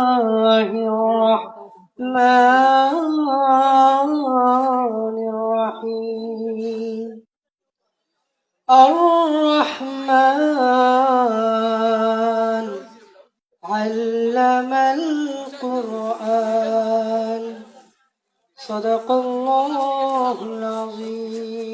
الرحمن الرحيم. الرحمن علم القرآن. صدق الله العظيم.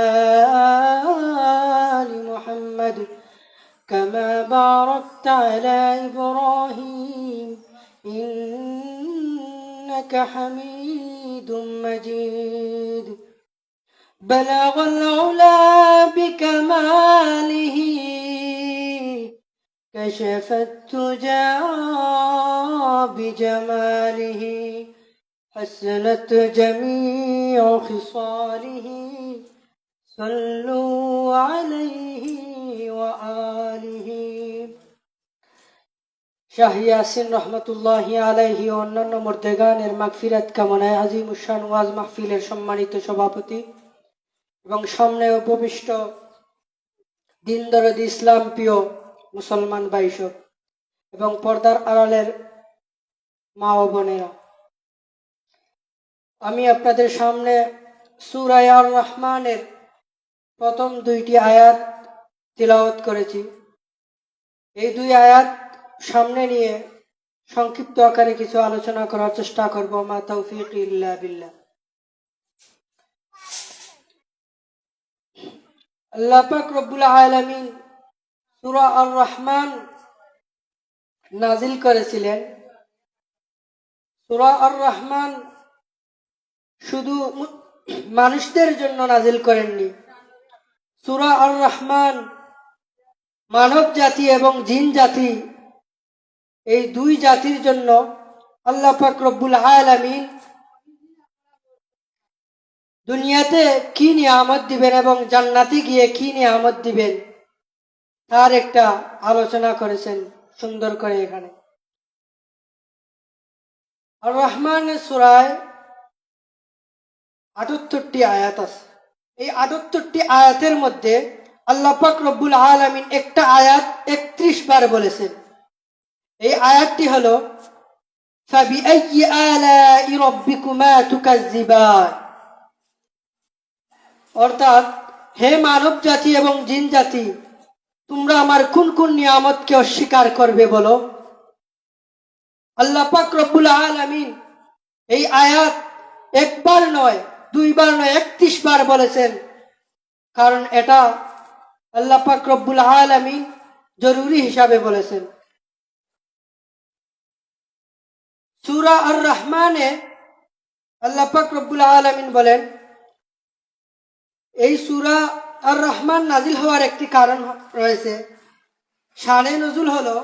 كما باركت على إبراهيم إنك حميد مجيد. بلغ العلا بكماله كشف التجا بجماله حسنت جميع خصاله. صلوا عليه وآله শাহ ইয়াসিন রহমতুল্লাহ আলাইহি ও অন্যান্য মর্দেগানের মাগফিরাত কামনায় আজিম উসান ওয়াজ মাহফিলের সম্মানিত সভাপতি এবং সামনে উপবিষ্ট দিন দরদি ইসলাম প্রিয় মুসলমান বাইশক এবং পর্দার আড়ালের মা ও বোনেরা আমি আপনাদের সামনে সুরায় আর রহমানের প্রথম দুইটি আয়াত তিলাওয়াত করেছি। এই দুই আয়াত সামনে নিয়ে সংক্ষিপ্ত আকারে কিছু আলোচনা করার চেষ্টা করব। মা তৌফিক ইল্লা বিল্লাহ। আল্লাহ পাক রব্বুল আর রহমান নাজিল করেছিলেন। সূরা আর রহমান শুধু মানুষদের জন্য নাজিল করেননি। সূরা আর রহমান মানব জাতি এবং জিন জাতি, এই দুই জাতির জন্য আল্লাহ পাক রব্বুল আলামিন দুনিয়াতে কি নিয়ামত দিবেন এবং জান্নাতে গিয়ে কি নিয়ামত দিবেন, তার একটা আলোচনা করেছেন সুন্দর করে এখানে। আর রহমানের সুরায় আটাত্তরটি আয়াত আছে। এই আটাত্তরটি আয়াতের মধ্যে আল্লাহ পাক রব্বুল আলমিন একটা আয়াত একত্রিশ বার বলেছেন। এই আয়াতটি হল অর্থাৎ, হে মানব জাতি এবং জিন জাতি, তোমরা আমার কোন কোন নিয়ামতকে অস্বীকার করবে বলো? আল্লাহ পাক রব্বুল আলমিন এই আয়াত একবার নয়, দুইবার নয়, একত্রিশ বার বলেছেন। কারণ এটা আল্লাহ পাক রব্বুল আলামিন জরুরি হিসাবে বলেছেন। সূরা আর রহমানে আল্লাহ পাক রব্বুল আলামিন বলেন, এই সূরা আর রহমান নাজিল হওয়ার একটি কারণ রয়েছে। শানে নজুল হলো,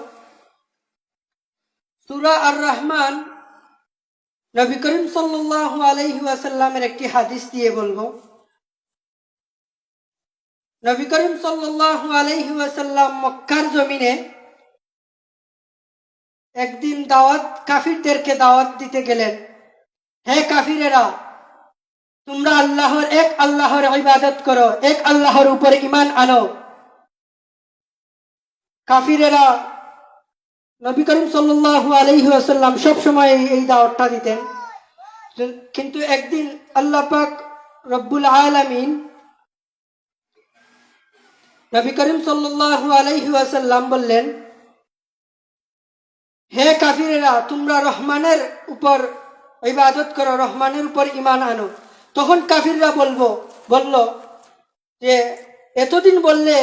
সুরা আর রহমান নবী করিম আলাইহি ওয়াসাল্লামের একটি হাদিস দিয়ে বলব। নবী করিম ওয়াসাল্লাম মক্কার জমিনে একদিন দাওয়াত, কাফিরদেরকে দাওয়াত দিতে গেলেন। হে কাফিরেরা, তোমরা আল্লাহর এক আল্লাহর ইবাদত করো, এক আল্লাহর উপর ইমান আনো। কাফিরেরা নবী করিম সাল্লাল্লাহু আলাইহি ওয়াসাল্লাম সব সময় এই- এই দাওয়াতটা দিতেন। কিন্তু একদিন আল্লাহ পাক রব্বুল আলামিন নবী করিম সাল্লাল্লাহু আলাইহি বললেন, হে কাফিরেরা, তোমরা রহমানের উপর ইবাদত করো, রহমানের উপর ইমান আনো। তখন কাফিররা বলব, বলল যে, এতদিন বললে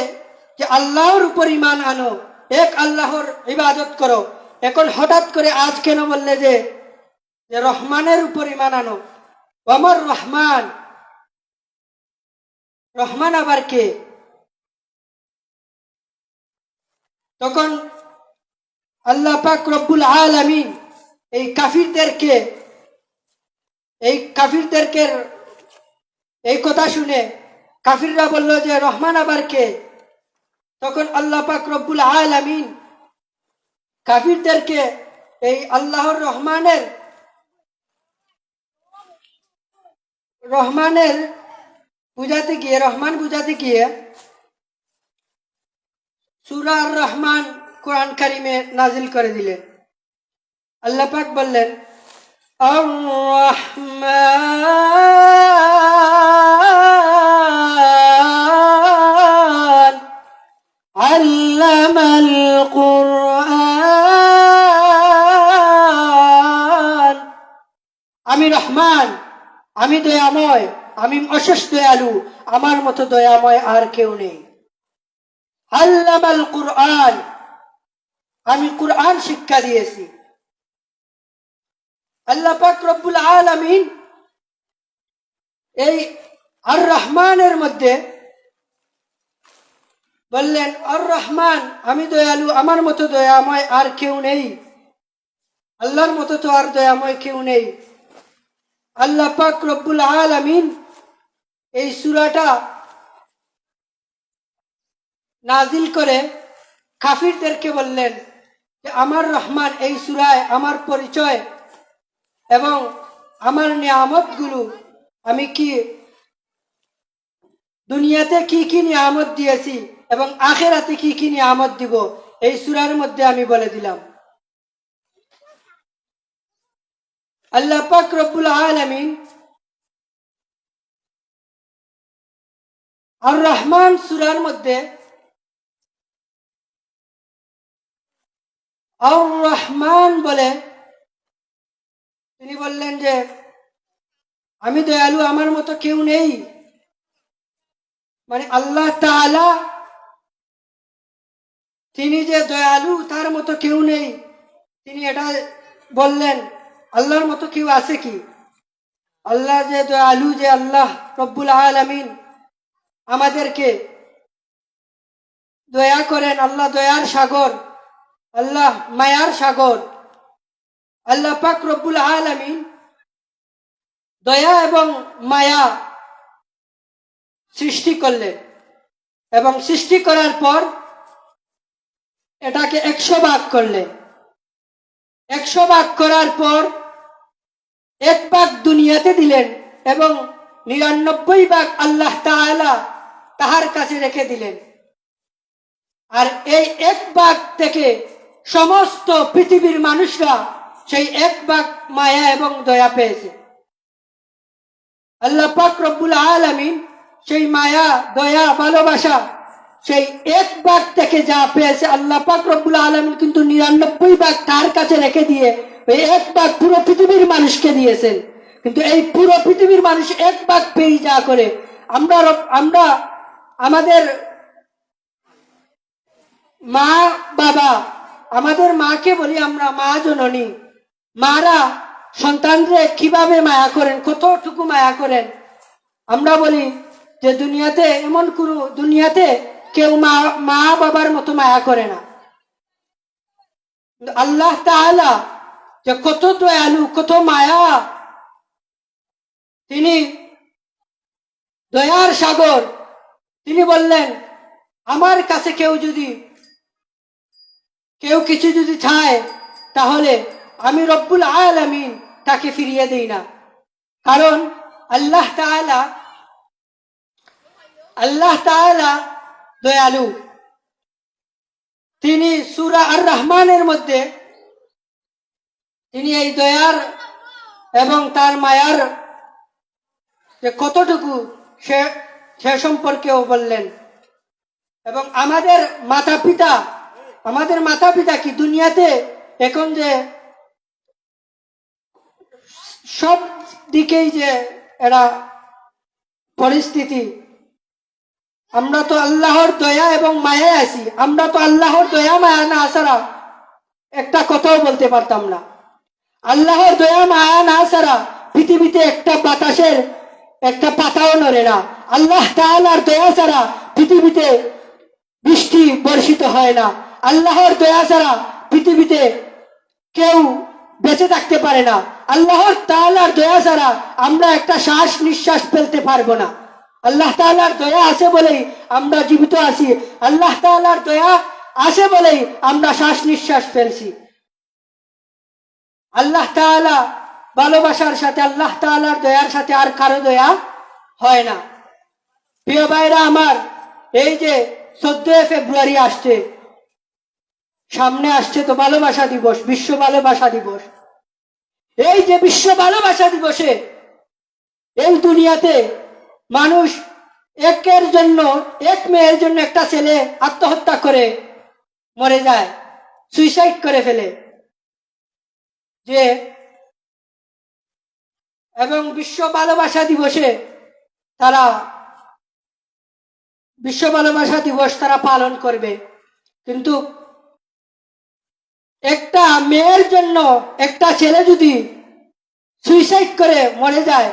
যে আল্লাহর উপর ইমান আনো, এক আল্লাহর ইবাদত করো। এখন হঠাৎ করে আজ কেন বললে যে রহমানের উপর ইমান আনো? আমার রহমান রহমান আবার কে? তখন আল্লাহ পাক রব্বুল আলামিন এই কাফিরদেরকে এই কাফিরদেরকে এই কথা শুনে কাফিররা বলল যে, রহমান আবার কে? তখন আল্লাহ পাক রব্বুল আলামিন কাফিরদেরকে এই আল্লাহর রহমানের রহমানের বুঝাতে গিয়ে, রহমান বুঝাতে গিয়ে সুরা আর রহমান কোরআন কারিমে নাজিল করে দিলেন আল্লাহ পাক বললেন আর রহমান علم القرآن আমি রহমান আমি দয়াময় আমি অশেষ দয়ালু আমার মতো দয়াময় আর কেউ নেই আল্লামাল কুরআন। আমি কুরআন শিক্ষা দিয়েছি। আল্লাহ পাক রব্বুল আলামিন এই আর রহমানের মধ্যে বললেন আর রহমান আমি দয়ালু, আমার মতো দয়াময় আর কেউ নেই। আল্লাহর মতো তো আর দয়াময় কেউ নেই। আল্লাহ পাক রব্বুল আলামিন এই সুরাটা নাজিল করে কাফিরদেরকে বললেন যে, আমার রহমান এই সুরায় আমার পরিচয় এবং আমার নিয়ামতগুলো আমি কি দুনিয়াতে কি কি নিয়ামত দিয়েছি এবং আখেরাতে কি কি নিয়ামত দিব? এই সুরার মধ্যে আমি বলে দিলাম। আল্লাহ পাক রব্বুল আলামিন আর রহমান সুরার মধ্যে আর রহমান বলে। তিনি বললেন যে, আমি দয়ালু, আমার মতো কেউ নেই। মানে আল্লাহ তাআলা, তিনি যে দয়ালু, তার মতো কেউ নেই। তিনি এটা বললেন, আল্লাহর মতো কেউ আছে কি? আল্লাহ যে দয়ালু, যে আল্লাহ রব্বুল আলামিন আমাদেরকে দয়া করেন, আল্লাহ দয়ার সাগর। আল্লাহ মায়ার সাগর, আল্লাহ পাক রব্বুল আলামিন দয়া এবং মায়া সৃষ্টি করলেন এবং সৃষ্টি করার পর এটাকে একশো ভাগ করলেন। একশো ভাগ করার পর এক ভাগ দুনিয়াতে দিলেন এবং নিরানব্বই ভাগ আল্লাহ তাআলা তাহার কাছে রেখে দিলেন। আর এই এক ভাগ থেকে সমস্ত পৃথিবীর মানুষরা সেই এক ভাগ মায়া এবং দয়া পেয়েছে। আল্লাহ পাক রব্বুল আলামিন সেই মায়া, দয়া, ভালোবাসা সেই এক ভাগ থেকে যা পেয়েছে আল্লাহ পাক রব্বুল আলামিন কিন্তু নিরানব্বই ভাগ তার কাছে রেখে দিয়ে ওই এক ভাগ পুরো পৃথিবীর মানুষকে দিয়েছেন। কিন্তু এই পুরো পৃথিবীর মানুষ এক ভাগ পেয়ে যা করে, আমরা আমরা আমাদের মা বাবা আমাদের মাকে বলি আমরা মা জননী। মারা সন্তানরে কীভাবে মায়া করেন, কতটুকু মায়া করেন? আমরা বলি যে দুনিয়াতে এমন কোনো, দুনিয়াতে কেউ মা মা বাবার মতো মায়া করে না। আল্লাহ তাআলা যে কত দয়ালু, কত মায়া। তিনি দয়ার সাগর। তিনি বললেন, আমার কাছে কেউ যদি কেউ কিছু যদি চায়, তাহলে আমি রব্বুল আলামিন তাকে ফিরিয়ে দেই না। কারণ আল্লাহ তাআলা আল্লাহ তাআলা দয়ালু। তিনি সূরা আর রহমানের মধ্যে, তিনি এই দয়ার এবং তার মায়ার যে কতটুকু, সে সে সম্পর্কেও বললেন। এবং আমাদের মাতা পিতা আমাদের মাতা পিতা কি দুনিয়াতে এখন যে সব দিকেই যে এরা পরিস্থিতি, আমরা তো আল্লাহর দয়া এবং মায়ায় আছি, আমরা তো আল্লাহর দয়া, মায়া না ছাড়া একটা কথাও বলতে পারতাম না। আল্লাহর দয়া, মায়া না ছাড়া পৃথিবীতে একটা বাতাসের একটা পাতাও নড়ে না। আল্লাহ তাআলার দয়া ছাড়া পৃথিবীতে বৃষ্টি বর্ষিত হয় না। আল্লাহর দয়া ছাড়া পৃথিবীতে কেউ বেঁচে থাকতে পারে না। আল্লাহর তাআলার দয়া ছাড়া আমরা একটা শ্বাস নিঃশ্বাস ফেলতে পারব না। আল্লাহ তাআলার দয়া আছে বলেই আমরা জীবিত আছি। আল্লাহ তাআলার দয়া আছে বলেই আমরা শ্বাস নিঃশ্বাস ফেলছি। আল্লাহ তাআলা ভালোবাসার সাথে, আল্লাহ তাআলার দয়ার সাথে আর কারও দয়া হয় না। প্রিয় ভাইরা আমার, এই যে চোদ্দই ফেব্রুয়ারি আসছে সামনে আসছে তো ভালোবাসা দিবস, বিশ্ব ভালোবাসা দিবস। এই যে বিশ্ব ভালোবাসা দিবসে এই দুনিয়াতে মানুষ একের জন্য, এক মেয়ের জন্য একটা ছেলে আত্মহত্যা করে মরে যায় সুইসাইড করে ফেলে। যে এবং বিশ্ব ভালোবাসা দিবসে তারা বিশ্ব ভালোবাসা দিবস তারা পালন করবে। কিন্তু একটা মেয়ের জন্য একটা ছেলে যদি সুইসাইড করে মরে যায়,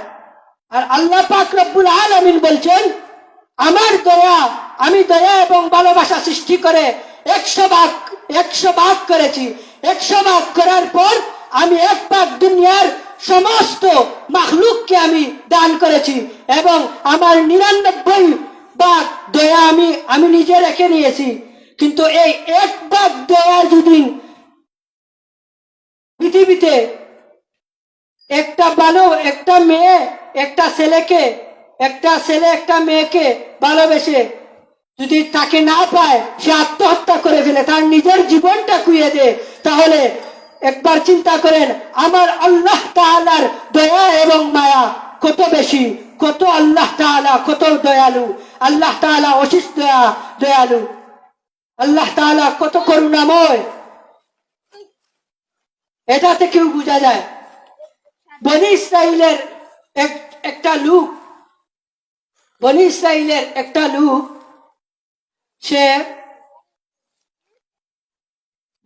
আর আল্লাহ পাক রব্বুল আলামিন বলছেন, আমার দয়া, আমি দয়া এবং ভালোবাসা সৃষ্টি করে একশো ভাগ একশো ভাগ করেছি। একশো ভাগ করার পর আমি এক ভাগ দুনিয়ার সমস্ত মাখলুককে আমি দান করেছি এবং আমার নিরানব্বই ভাগ দয়া আমি আমি নিজে রেখে নিয়েছি। কিন্তু এই এক ভাগ দয়া যদি পৃথিবীতে একটা ভালো, একটা মেয়ে, একটা ছেলেকে, একটা ছেলে, একটা মেয়েকে ভালোবেসে যদি তাকে না পায়, সে আত্মহত্যা করে ফেলে, তার নিজের জীবনটা কুইয়ে দেয় তাহলে একবার চিন্তা করেন, আমার আল্লাহ তাআলার দয়া এবং মায়া কত বেশি, কত আল্লাহ তাআলা কত দয়ালু, আল্লাহ তাআলা অশেষ দয়া, দয়ালু। আল্লাহ তাআলা কত করুণাময়। এটা থেকেও বোঝা যায়? বনি ইসরায়েলের একটা লোক, বনি ইসরায়েলের একটা লোক, সে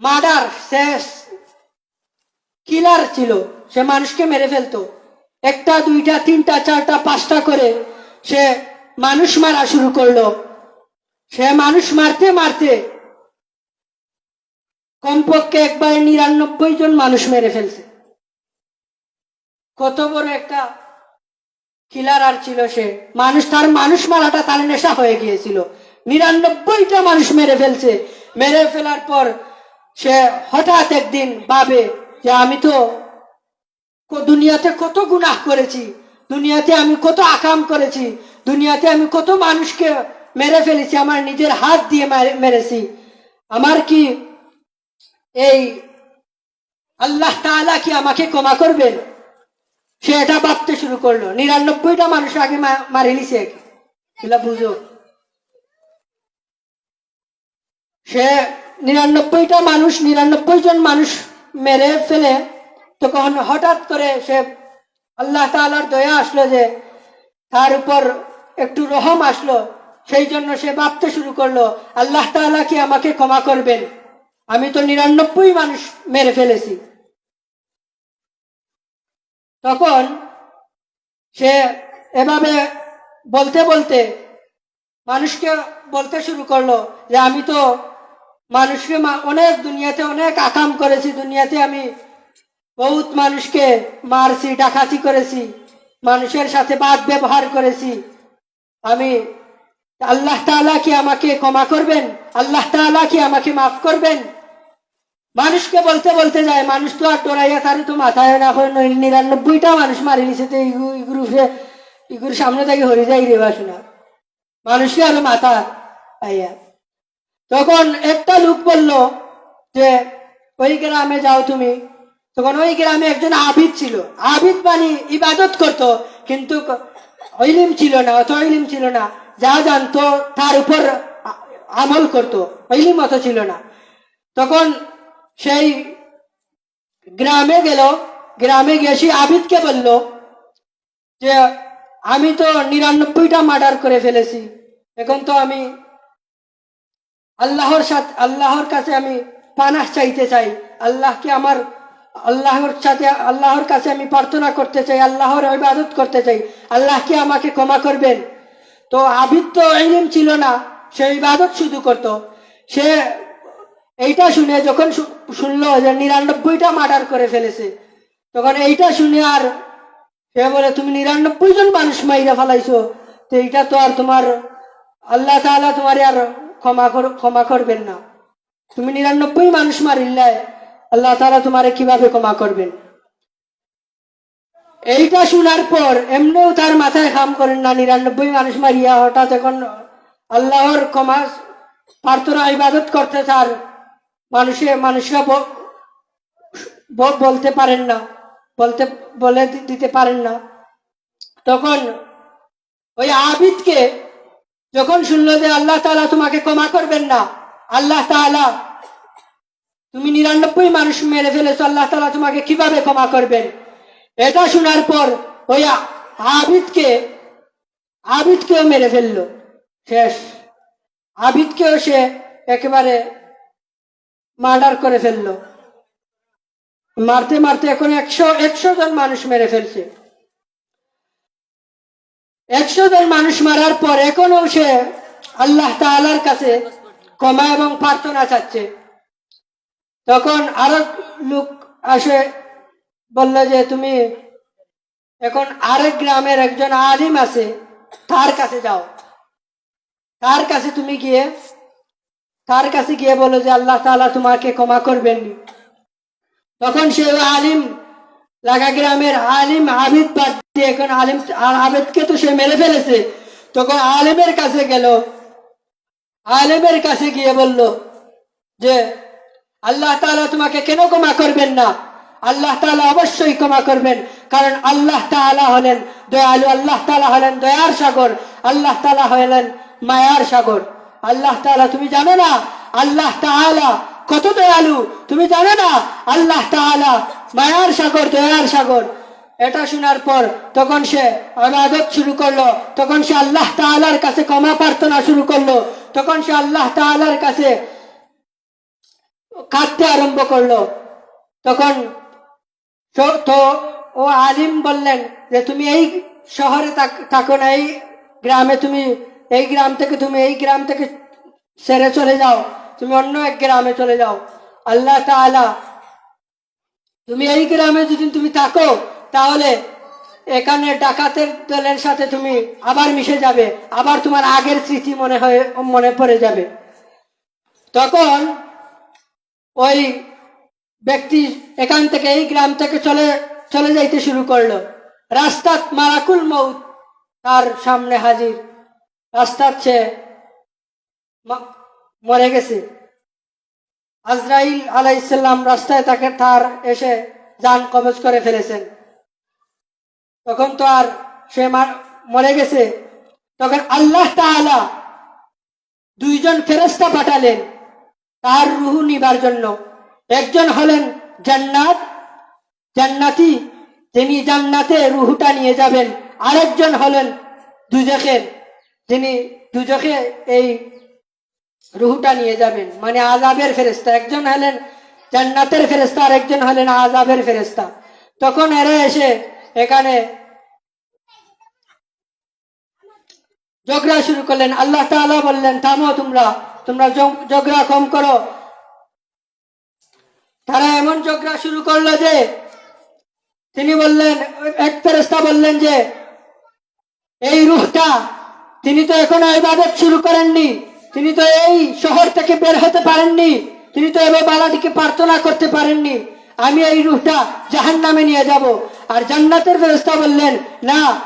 মার্ডার, সে কিলার ছিল, সে মানুষকে মেরে ফেলতো। একটা, দুইটা, তিনটা, চারটা, পাঁচটা করে সে মানুষ মারা শুরু করল। সে মানুষ মারতে মারতে কমপক্ষে একবার নিরানব্বই জন মানুষ মেরে ফেলছে। কত বড় একটা কিলার আর ছিল সে। মানুষ তার মানুষ মারাটা তার নেশা হয়ে গিয়েছিল। নিরানব্বইটা মানুষ মেরে ফেলছে। মেরে ফেলার পর সে হঠাৎ একদিন ভাবে যে আমি তো দুনিয়াতে কত গুনাহ করেছি। দুনিয়াতে আমি কত আকাম করেছি। দুনিয়াতে আমি কত মানুষকে মেরে ফেলেছি। আমার নিজের হাত দিয়ে মেরেছি। আমার কি এই আল্লাহ তাআলা কি আমাকে ক্ষমা করবেন? সে এটা ভাবতে শুরু করল। নিরানব্বইটা মানুষ আগে মারি নিছে। এগুলা বুঝো। সে নিরানব্বইটা মানুষ, নিরানব্বই জন মানুষ মেরে ফেলে, তখন হঠাৎ করে সে আল্লাহ তাআলার দয়া আসলো যে তার উপর একটু রহম আসলো। সেই জন্য সে ভাবতে শুরু করল, আল্লাহ তাআলা কি আমাকে ক্ষমা করবেন? আমি তো নিরানব্বই মানুষ মেরে ফেলেছি। তখন সে এভাবে বলতে বলতে মানুষকে বলতে শুরু করল যে, আমি তো মানুষকে অনেক দুনিয়াতে অনেক আকাম করেছি, দুনিয়াতে আমি বহুত মানুষকে মারছি, ডাকাতি করেছি, মানুষের সাথে বাদ ব্যবহার করেছি। আমি আল্লাহ তাআলা কি আমাকে ক্ষমা করবেন? আল্লাহ তাআলা কি আমাকে মাফ করবেন? মানুষকে বলতে বলতে যায়, মানুষ তো আর ডরাইয়া তার তো মাথায় না হয় নিরানব্বইটা মানুষ মারি নিছে তো ইগুরুফে ইগুর সামনে থেকে হরে যাই রে বাসনা মানুষকে আরও মাথা আইয়া। তখন একটা লোক বলল যে, ওই গ্রামে যাও তুমি। তখন ওই গ্রামে একজন আবিদ ছিল। আবিদ মানে ইবাদত করত, কিন্তু ইলিম ছিল না, অত ইলিম ছিল না। যা জানতো তার উপর আমল করতো, ইলিম অত ছিল না। তখন সেই গ্রামে গেল, গ্রামে গিয়ে সেই আবিদকে বলল যে, আমি তো নিরানব্বইটা মার্ডার করে ফেলেছি। এখন তো আমি আল্লাহর সাথে, আল্লাহর কাছে আমি পানাহ চাইতে চাই। আল্লাহকে আমার, আল্লাহর সাথে, আল্লাহর কাছে আমি প্রার্থনা করতে চাই, আল্লাহর ইবাদত করতে চাই। আল্লাহ কি আমাকে ক্ষমা করবেন? তো আবিদ তো ইলম ছিল না, সে ইবাদত শুধু করত। সে এইটা শুনে যখন শুনলো যে নিরানব্বইটা মার্ডার করে ফেলেছে। তখন এইটা শুনে আর সে বলে, তুমি নিরানব্বই জন মানুষ মাইরা ফেলাইছো, তো এইটা তো আর তোমার, আল্লাহ তাআলা তোমার আর ক্ষমা কর, ক্ষমা করবেন না। তুমি নিরানব্বই মানুষ মারিল্লাই আল্লাহ তাআলা তোমারে কীভাবে ক্ষমা করবেন? এইটা শোনার পর এমনিও তার মাথায় কাম করেন না, নিরানব্বই মানুষ মারিয়া হঠাৎ এখন আল্লাহর ক্ষমা, প্রার্থনা, ইবাদত করতে তার মানুষে মানুষরা বলতে পারেন না, বলতে, বলে দিতে পারেন না। তখন ওই আবিদকে যখন শুনলো যে আল্লাহ তাআলা তোমাকে ক্ষমা করবেন না, আল্লাহ তাআলা, তুমি নিরানব্বই মানুষ মেরে ফেলেছো, আল্লাহ তাআলা তোমাকে কীভাবে ক্ষমা করবেন? এটা শোনার পর ওই আবিদকে, আবিদকেও মেরে ফেলল। শেষ। আবিদকেও সে একেবারে মার্ডার করে ফেলল। মারতে মারতে এখন একশো একশো জন মানুষ মেরে ফেলছে। একশো জন মানুষ মারার পর এখনও সে আল্লাহ তাআলার কাছে ক্ষমা এবং প্রার্থনা চাচ্ছে। তখন আরও লোক আসে, বলল যে, তুমি এখন আরেক গ্রামের একজন আলিম আছে, তার কাছে যাও। তার কাছে তুমি গিয়ে তার কাছে গিয়ে বলো যে আল্লাহ তাআলা তোমাকে ক্ষমা করবেন তখন সে আলিম লাগা গ্রামের আলিম আবিদ বাদ দিয়ে এখন আলিম আবিদকে তো সে মেরে ফেলেছে। তখন আলিমের কাছে গেল। আলিমের কাছে গিয়ে বলল যে, আল্লাহ তাআলা তোমাকে কেন ক্ষমা করবেন না? আল্লাহ তাআলা অবশ্যই ক্ষমা করবেন, কারণ আল্লাহ তাআলা হলেন দয়ালু, আল্লাহ তালা হলেন দয়ার সাগর, আল্লাহ তাআলা হলেন মায়ার সাগর। আল্লাহ তাআলা, তুমি জানো না? আল্লাহ তাআলা কত দয়ালু, তুমি জানো না? আল্লাহ তাআলা মায়ার সাগর, দয়ার সাগর। এটা শোনার পর তখন সে ইবাদত শুরু করল, তখন সে আল্লাহ তাআলার কাছে ক্ষমা প্রার্থনা শুরু করল, তখন সে আল্লাহ তাআলার কাছে কাঁদতে আরম্ভ করল। তখন তো- ও আলিম বললেন যে, তুমি এই শহরে থাকো না, এই গ্রামে তুমি এই গ্রাম থেকে তুমি এই গ্রাম থেকে সেরে চলে যাও। তুমি অন্য এক গ্রামে চলে যাও। আল্লাহ তাআলা, তুমি এই গ্রামে যদি তুমি থাকো, তাহলে এখানে ডাকাতের দলের সাথে তুমি আবার মিশে যাবে। আবার তোমার আগের স্মৃতি মনে হয়ে, মনে পড়ে যাবে। তখন ওই ব্যক্তি এখান থেকে এই গ্রাম থেকে চলে চলে যাইতে শুরু করল। রাস্তাত মারাকুল মৌত তার সামনে হাজির। রাস্তার চেয়ে মরে গেছে। আজরাইল আলাইসাল্লাম রাস্তায় তাকে তার এসে যান কবজ করে ফেলেছেন। তখন তো আর সে মার- গেছে। তখন আল্লাহ তাআলা দুইজন ফেরেস্তা পাঠালেন তার রুহু নিবার জন্য। একজন হলেন জান্নাত, জান্নাতি, তিনি জান্নাতে রুহুটা নিয়ে যাবেন। আরেকজন হলেন দুজখের যিনি দুজখে এই রুহুটা নিয়ে যাবেন মানে আজাবের ফেরেস্তা একজন হলেন জান্নাতের ফেরেস্তা আর একজন হলেন আজাবের ফেরেস্তা তখন এরা এসে এখানে ঝগড়া শুরু করলেন। আল্লাহ তাআলা বললেন, থামো তোমরা তোমরা ঝগ- ঝগড়া কম করো। তারা এমন ঝগড়া শুরু করল যে তিনি বললেন, এক ফেরেস্তা বললেন যে, এই রুহটা তিনি তো এখনও ইবাদত শুরু করেননি। তিনি তো এই শহর থেকে বের হতে পারেননি। তিনি তো এবার বালাটিকে প্রার্থনা করতে পারেননি। আমি এই রুহটা জাহান নামে নিয়ে যাব। আর জান্নাতের ব্যবস্থা বললেন, না,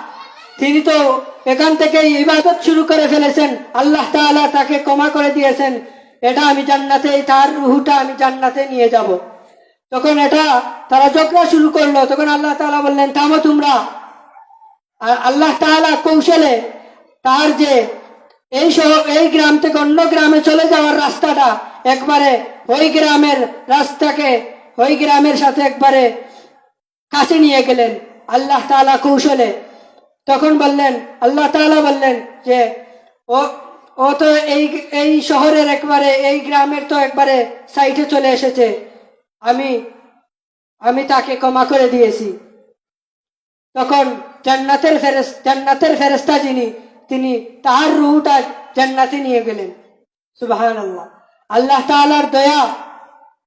তিনি তো এখান থেকে ইবাদত শুরু করে ফেলেছেন। আল্লাহ তাআলা তাকে ক্ষমা করে দিয়েছেন। এটা আমি জান্নাতে, তার রুহুটা আমি জান্নাতে নিয়ে যাব। তখন এটা তারা ঝগড়া শুরু করল। তখন আল্লাহ তাআলা বললেন, থামো তোমরা। আর আল্লাহ তাআলা কৌশলে তার যে এই শহর, এই গ্রাম থেকে অন্য গ্রামে চলে যাওয়ার রাস্তাটা একবারে ওই গ্রামের রাস্তাকে, ওই গ্রামের সাথে একবারে কাছে নিয়ে গেলেন আল্লাহ তাআলা কৌশলে। তখন বললেন, আল্লাহ তাআলা বললেন যে, ও ও তো এই এই শহরের একবারে, এই গ্রামের তো একবারে সাইটে চলে এসেছে। আমি আমি তাকে ক্ষমা করে দিয়েছি। তখন জান্নাতের ফেরেস, জান্নাতের ফেরেস্তা যিনি তিনি তার রুহটা জান্নাতে নিয়ে গেলেন। সুবাহান আল্লাহ আল্লাহ তাআলার দয়া,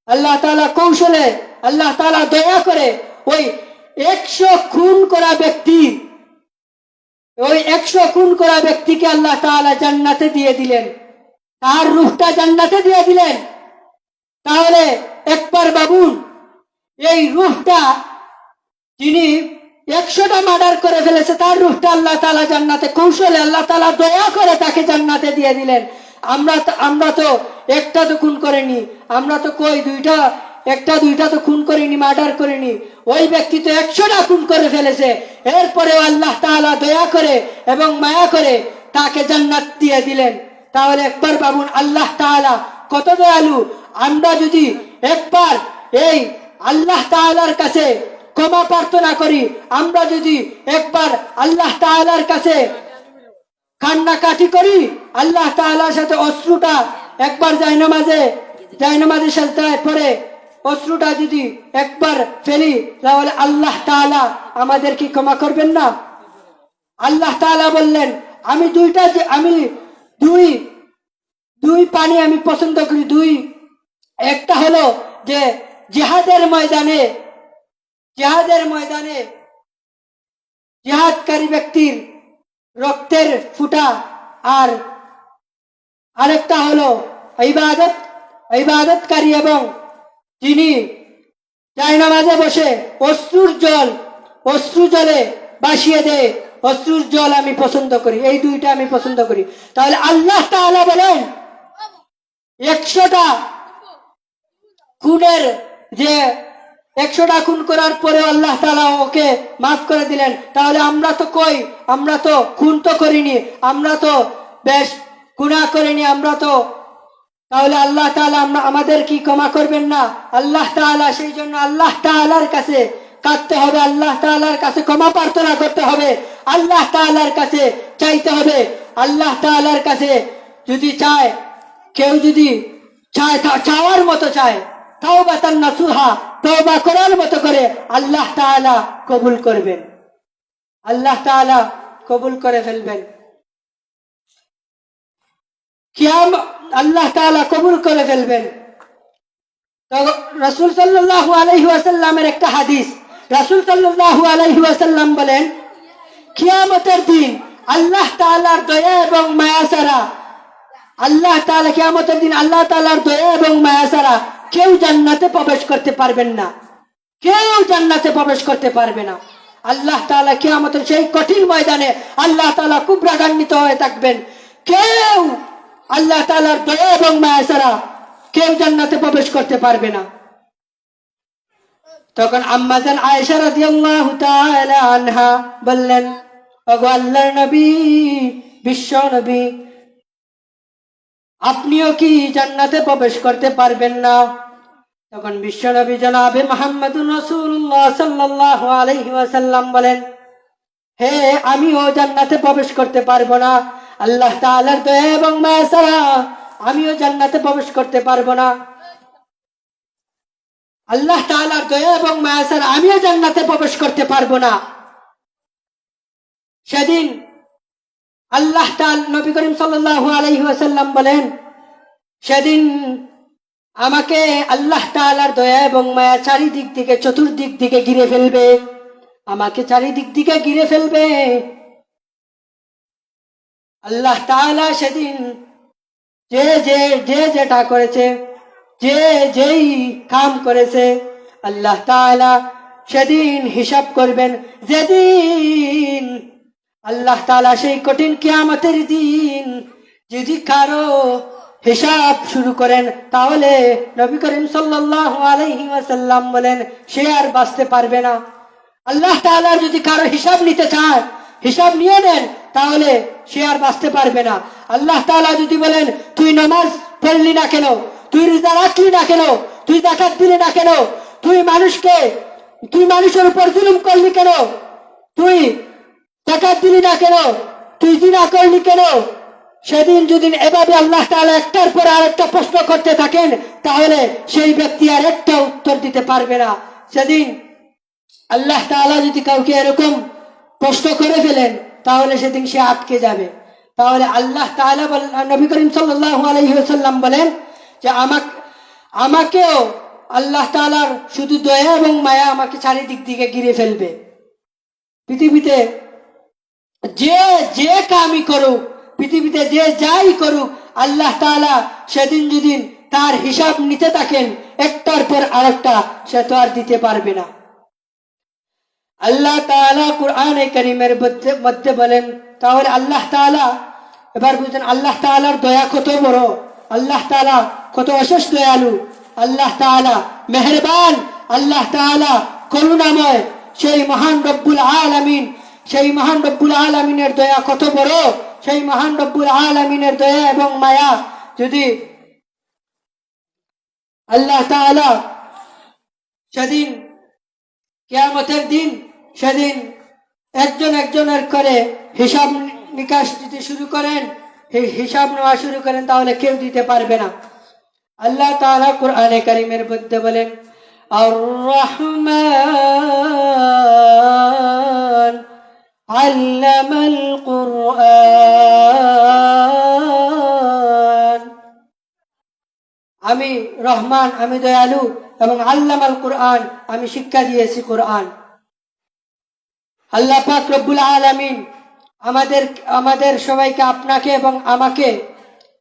আল্লাহ তাআলা কৌশলে, আল্লাহ তাআলা দয়া করে ওই একশো খুন করা ব্যক্তি, ওই একশো খুন করা ব্যক্তিকে আল্লাহ তাআলা জান্নাতে দিয়ে দিলেন। তার রূহটা জান্নাতে দিয়ে দিলেন। তাহলে একবার বাবুন এই রূহটা যিনি একশোটা মার্ডার করে ফেলেছে, তার রূহটা আল্লাহ তালা জান্নাতে, কৌশলে আল্লাহ তালা দয়া করে তাকে জান্নাতে দিয়ে দিলেন। আমরা আমরা তো একটা তো খুন করিনি, আমরা তো কই দুইটা, একটা দুইটা তো খুন করিনি মার্ডার করিনি। ওই ব্যক্তি তো একশোটা খুন করে ফেলেছে। এরপরেও আল্লাহ তাআলা দয়া করে এবং মায়া করে তাকে জান্নাত দিয়ে দিলেন। তাহলে একবার ভাবুন, আল্লাহ তাআলা কত দয়ালু। আমরা যদি একবার এই আল্লাহ তাআলার কাছে ক্ষমা প্রার্থনা করি। আমরা যদি একবার আল্লাহ তাআলার কাছে কান্নাকাটি করি, আল্লাহ তাআলার সাথে অশ্রুটা একবার যাই নামাজে যাই নামাজের সাথে পরে অশ্রুটা যদি একবার ফেলি, তাহলে আল্লাহ তাআলা আমাদের কি ক্ষমা করবেন না? আল্লাহ তাআলা বললেন, আমি দুইটা যে, আমি দুই দুই পানি আমি পছন্দ করি। দুই, একটা হলো যে জিহাদের ময়দানে জিহাদের ময়দানে জিহাদকারী ব্যক্তির রক্তের ফুটা আর আরেকটা হলো ইবাদত ইবাদতকারী এবং যিনি জায়নামাজে বসে অশ্রুর জল অশ্রু জলে বাসিয়ে দেয় অশ্রুর জল আমি পছন্দ করি এই দুইটা আমি পছন্দ করি। তাহলে আল্লাহ তাআলা বলেন একশোটা খুনের যে একশোটা খুন করার পরে আল্লাহ তালা ওকে মাফ করে দিলেন। তাহলে আমরা তো কই? আমরা তো খুন তো করিনি, আমরা তো বেশ গুণা করিনি, আমরা তো তাহলে আল্লাহ তাআলা আমরা, আমাদের কি ক্ষমা করবেন না? আল্লাহ তাআলা সেই জন্য আল্লাহ তাআলার কাছে কাঁদতে হবে, আল্লাহ তাআলার কাছে ক্ষমা প্রার্থনা করতে হবে, আল্লাহ তাআলার কাছে চাইতে হবে। আল্লাহ তাআলার কাছে যদি চায়, কেউ যদি চায় চাওয়ার মতো চায় তাও বা তার নাসুহা, তওবা করার মতো করে আল্লাহ তাআলা কবুল করবেন। আল্লাহ তাআলা কবুল করে ফেলবেন। কিয়াম আল্লাহ তাআলা কবুল করে ফেলবেন। রাসূল সাল্লাল্লাহু আলাইহি ওয়াসাল্লামের একটা হাদিস। রাসূল সাল্লাল্লাহু আলাইহি ওয়াসাল্লাম বলেন, কিয়ামতের দিন আল্লাহ তাআলার দয়া এবং মায়া ছাড়া, আল্লাহ তাআলা কিয়ামতের দিন আল্লাহ তাআলার দয়া এবং মায়া ছাড়া কেউ জান্নাতে প্রবেশ করতে পারবেন না। কেউ জান্নাতে প্রবেশ করতে পারবে না। আল্লাহ তাআলা কিয়ামতের সেই কঠিন ময়দানে আল্লাহ তাআলা খুব রাগান্বিত হয়ে থাকবেন। কেউ আল্লাহ তালার দয়া এবং মায়া কেউ জান্নাতে প্রবেশ করতে পারবে না। তখন আম্মাজান আয়েশা আনহা বললেন, ওগো আল্লাহর নবী, বিশ্ব নবী, আপনিও কি জান্নাতে প্রবেশ করতে পারবেন না? তখন বিশ্বনবী জনাবে মোহাম্মদুর রসুল্লাহ সাল্লাল্লাহু আলাইহি ওয়াসাল্লাম বলেন, হে, আমিও জান্নাতে প্রবেশ করতে পারব না। আল্লাহ তাআলার দয়া এবং মায়া আমিও জান্নাতে প্রবেশ করতে পারব না। আল্লাহ তাআলার দয়া এবং মায়া আমিও জান্নাতে প্রবেশ করতে পারব না। সেদিন আল্লাহ তাল নবী করিম সাল্লাল্লাহু আলাইহি ওয়াসাল্লাম বলেন, সেদিন আমাকে আল্লাহ তাআলার দয়া এবং মায়া চারিদিক থেকে, চতুর্দিক দিকে ঘিরে ফেলবে। আমাকে চারিদিক দিকে ঘিরে ফেলবে। আল্লাহ তাআলা সেদিন যে যে যে যেটা করেছে, যে, যেই কাম করেছে, আল্লাহ তাআলা সেদিন হিসাব করবেন। যেদিন আল্লাহ তাআলা সেই কঠিন কিয়ামতের দিন, যদি কারও হিসাব শুরু করেন, তাহলে নবী করিম ওয়াসাল্লাম বলেন, সে আর বাঁচতে পারবে না। আল্লাহ তাআলা যদি কারও হিসাব নিতে চায়, হিসাব নিয়ে নেন, তাহলে সে আর বাঁচতে পারবে না। আল্লাহ তাআলা যদি বলেন, তুই নামাজ পড়লি না কেন? তুই রোজা রাখলি না কেন? তুই জাকাত দিলি না কেন? তুই মানুষকে, তুই মানুষের উপর জুলুম করলি কেন? তুই জাকাত দিলি না কেন? তুই জিনা করলি কেন? সেদিন যদি এভাবে আল্লাহ তাআলা একটার পর আরেকটা প্রশ্ন করতে থাকেন, তাহলে সেই ব্যক্তি আর একটা উত্তর দিতে পারবে না। সেদিন আল্লাহ তাআলা যদি কাউকে এরকম প্রশ্ন করে ফেলেন, তাহলে সেদিন সে আটকে যাবে। তাহলে আল্লাহ বল- নবী করিম ওয়াসাল্লাম বলেন যে, আমাকে, আমাকেও আল্লাহ তাআলার শুধু দয়া এবং মায়া আমাকে চারিদিক দিকে ঘিরে ফেলবে। পৃথিবীতে যে যে কামই করুক পৃথিবীতে যে যাই করুক, আল্লাহ তাআলা সেদিন যেদিন তার হিসাব নিতে থাকেন, একটার পর আরেকটা সে তো আর দিতে পারবে না। আল্লাহ তাআলা কোরআনে করিমের মধ্যে- বলেন, তাহলে আল্লাহ তাআলা, এবার বুঝলেন আল্লাহ তাআলার দয়া কত বড়, আল্লাহ তাআলা কত অশেষ দয়ালু, আল্লাহ তাআলা মেহেরবান, আল্লাহ তাআলা করুণাময়, সেই মহান রব্বুল আলামিন, সেই মহান রব্বুল আলামিনের দয়া কত বড় সেই মহান রব্বুল আলামিনের দয়া এবং মায়া যদি আল্লাহ সেদিন কেয়ামতের দিন সেদিন একজন একজনের করে হিসাব নিকাশ দিতে শুরু করেন হিসাব নেওয়া শুরু করেন, তাহলে কেউ দিতে পারবে না। আল্লাহ তাআলা কোরআনে কারিমের মধ্যে বলেন আর রহমান আল্লামাল কুরআন আমি রহমান, আমি দয়ালু এবং আল্লামাল কোরআন, আমি শিক্ষা দিয়েছি কোরআন। আল্লাহ পাক রব্বুল আলামিন আমাদের আমাদের সবাইকে আপনাকে এবং আমাকে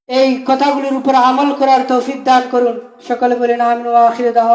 এই কথাগুলির উপর আমল করার তৌফিক দান করুন। সকলে বলেন আমিন আখির দাওয়া।